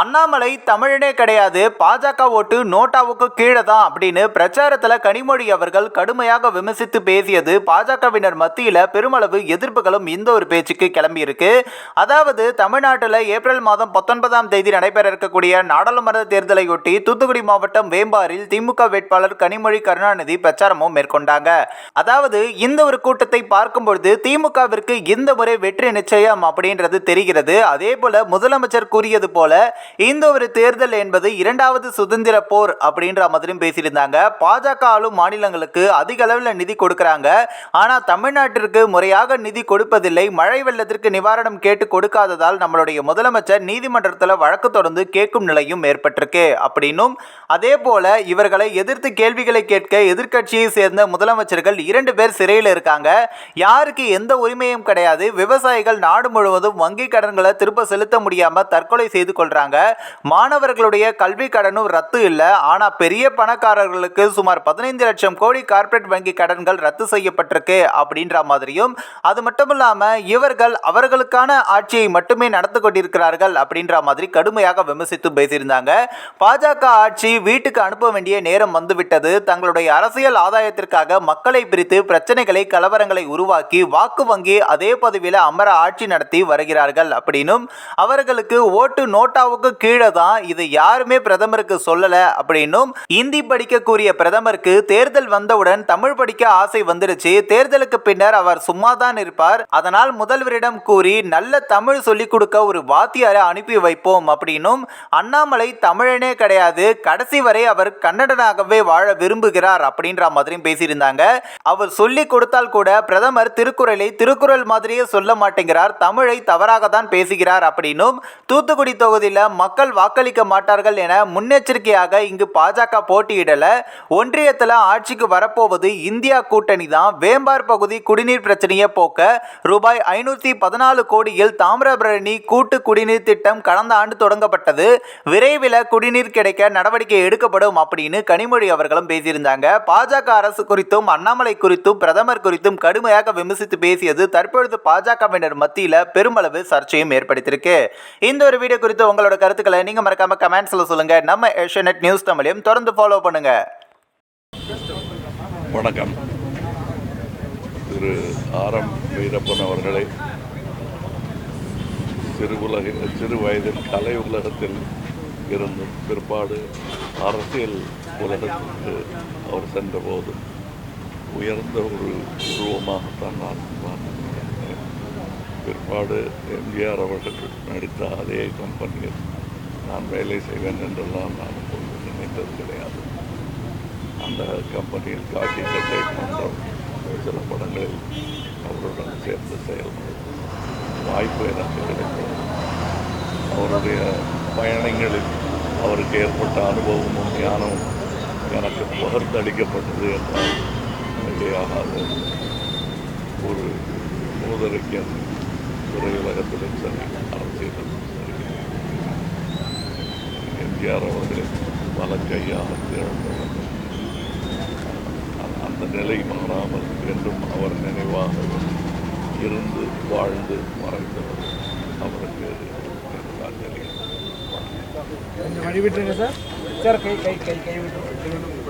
அண்ணாமலை தமிழனே கிடையாது. பாஜக ஓட்டு நோட்டாவுக்கு கீழே தான் அப்படின்னு பிரச்சாரத்தில் கனிமொழி அவர்கள் கடுமையாக விமர்சித்து பேசியது பாஜகவினர் மத்தியில் பெருமளவு எதிர்ப்புகளும் இந்த ஒரு பேச்சுக்கு கிளம்பியிருக்கு. அதாவது தமிழ்நாட்டில் ஏப்ரல் மாதம் பத்தொன்பதாம் தேதி நடைபெற இருக்கக்கூடிய நாடாளுமன்ற தேர்தலையொட்டி தூத்துக்குடி மாவட்டம் வேம்பாரில் திமுக வேட்பாளர் கனிமொழி கருணாநிதி பிரச்சாரமும் மேற்கொண்டாங்க. அதாவது இந்த ஒரு கூட்டத்தை பார்க்கும்பொழுது திமுகவிற்கு இந்த முறை வெற்றி நிச்சயம் அப்படின்றது தெரிகிறது. அதே போல முதலமைச்சர் கூறியது போல இந்த ஒரு தேர்தல் என்பது இரண்டாவது சுதந்திர போர் அப்படின்ற மாதிரியும் பேசியிருந்தாங்க. பாஜக ஆளும் மாநிலங்களுக்கு அதிக அளவில் நிதி கொடுக்குறாங்க. ஆனால் தமிழ்நாட்டிற்கு முறையாக நிதி கொடுப்பதில்லை. மழை வெள்ளத்திற்கு நிவாரணம் கேட்டு கொடுக்காததால் நம்மளுடைய முதலமைச்சர் நீதிமன்றத்தில் வழக்கு தொடர்ந்து கேட்கும் நிலையும் ஏற்பட்டிருக்கு அப்படின்னும் அதே போல இவர்களை எதிர்த்து கேள்விகளை கேட்க எதிர்க்கட்சியை சேர்ந்த முதலமைச்சர்கள் இரண்டு பேர் சிறையில் இருக்காங்க. யாருக்கு எந்த உரிமையும் கிடையாது. விவசாயிகள் நாடு முழுவதும் வங்கி கடன்களை திரும்ப செலுத்த முடியாமல் தற்கொலை செய்து கொள்றாங்க. மாணவர்களுடைய கல்வி கடனும் ரத்து இல்லை. ஆனால் பெரிய பணக்காரர்களுக்கு சுமார் பதினைந்து லட்சம் கோடி கார்ப்பரேட் வங்கி கடன்கள் ரத்து செய்யப்பட்டிருக்கு அப்படின்ற மாதிரியும் அது மட்டும் இவர்கள் அவர்களுக்கான ஆட்சியை மட்டுமே நடத்து கொண்டிருக்கிறார்கள் அப்படின்ற மாதிரி கடுமையாக விமர்சித்து பேசியிருந்தாங்க. பாஜக ஆட்சி வீட்டுக்கு அனுப்ப வேண்டிய நேரம் வந்துவிட்டது. தங்களுடைய அரசியல் ஆதாயத்திற்காக மக்களை பிரித்து பிரச்சனைகளை கலவரங்களை உருவாக்கி வாக்கு வங்கி அதே பதவியில் அமர ஆட்சி நடத்தி வருகிறார்கள் அப்படின்னும் அவர்களுக்கு ஓட்டு நோட்டாவுக்கு கீழே தான் இது யாருமே பிரதமருக்கு சொல்லல அப்படின்னும் இந்தி படிக்கக்கூடிய பிரதமருக்கு தேர்தல் வந்தவுடன் தமிழ் படிக்க ஆசை வந்துருச்சு. தேர்தலுக்கு பின்னர் அவர் சும்மா தான் இருப்பார். அதனால் முதல்வரிடம் கூறி நல்ல தமிழ் சொல்லிக் கொடுக்க ஒரு வாத்தியாரை அனுப்பி வைப்போம் அப்படின்னும் அண்ணாமலை தமிழனே கிடையாது. கடைசி வரை அவர் கன்னடனாகவே வாழ விரும்புகிறார் அப்படின்ற மாதிரியும் பேசியிருந்தாங்க. அவர் சொல்லி கொடுத்தால் கூட பிரதமர் திருக்குறளை திருக்குறள் மாதிரியே சொல்ல மாட்டேங்கிறார். தமிழை தவறாக தான் பேசுகிறார் அப்படின்னும் தூத்துக்குடி தொகுதியில் மக்கள் வாக்களிக்க மாட்டார்கள் என முன்னெச்சரிக்கையாக இங்கு பாஜக போட்டியிடல. ஒன்றியத்தில் ஆட்சிக்கு வரப்போவது இந்தியா கூட்டணி தான். வேம்பார் பகுதி குடிநீர் பிரச்சனையை போக்க ரூபாய் ஐநூற்றி பதினாலு கோடியில் தாமிரபரணி கூட்டு குடிநீர் திட்டம் கடந்த ஆண்டு தொடங்கப்பட்டது. விரைவில் குடிநீர் கிடைக்க நடவடிக்கை எடுக்கப்படும் அப்படின்னு கனிமொழி அவர்களும் பேசியிருந்தாங்க. பாஜக அரசு குறித்தும் அண்ணாமலை குறித்தும் பிரதமர் குறித்தும் கடுமையாக விமர்சித்து பேசியது தற்பொழுது பாஜகவினர் மத்தியில் பெருமளவு சர்ச்சையும் ஏற்படுத்தியிருக்கு. இந்த ஒரு வீடியோ குறித்து உங்களோட கருத்துக்களை நீங்க மறக்காம கமெண்ட்ஸ்ல சொல்லுங்க. நம்ம ஏஷியநெட் நியூஸ் தமிழையும் தொடர்ந்து ஃபாலோ பண்ணுங்க. வணக்கம். திரு ஆரம் வீரப்பன் அவர்களை சிறு உலக சிறு வயதில் கலை உலகத்தில் இருந்தும் பிற்பாடு அரசியல் உலகத்திற்கு அவர் சென்றபோது உயர்ந்த ஒரு உருவமாகத்தான் நான் பார்த்தேன் பிற்பாடு எம்ஜிஆர் அவர்கள் நடித்த அதே கம்பெனியில் நான் வேலை செய்வேன் என்றெல்லாம் நான் கொண்டு நினைத்தது கிடையாது. அந்த கம்பெனியில் காட்டி கட்டை போன்ற சில படங்களில் அவருடன் சேர்ந்து செயல்படும் வாய்ப்பு எனக்கு கிடைத்தது. அவருடைய பயணங்களில் அவருக்கு ஏற்பட்ட அனுபவமும் ஞானமும் எனக்கு பகிர்ந்தளிக்கப்பட்டது என்றால் மிகையாகாது ஒரு மூதரைக்கு திரையுலகத்திலும் சரி அரசியலும் சரி எம்ஜிஆர் அவர்களின் வலக்கையாக திரண்டவர் அந்த- நிலை மாறாமல் என்றும் அவர் நினைவாக இருந்து வாழ்ந்து மறைந்தவர் அவருக்கு எனது அஞ்சலி சார் சார் கை கை கை கை விட்டு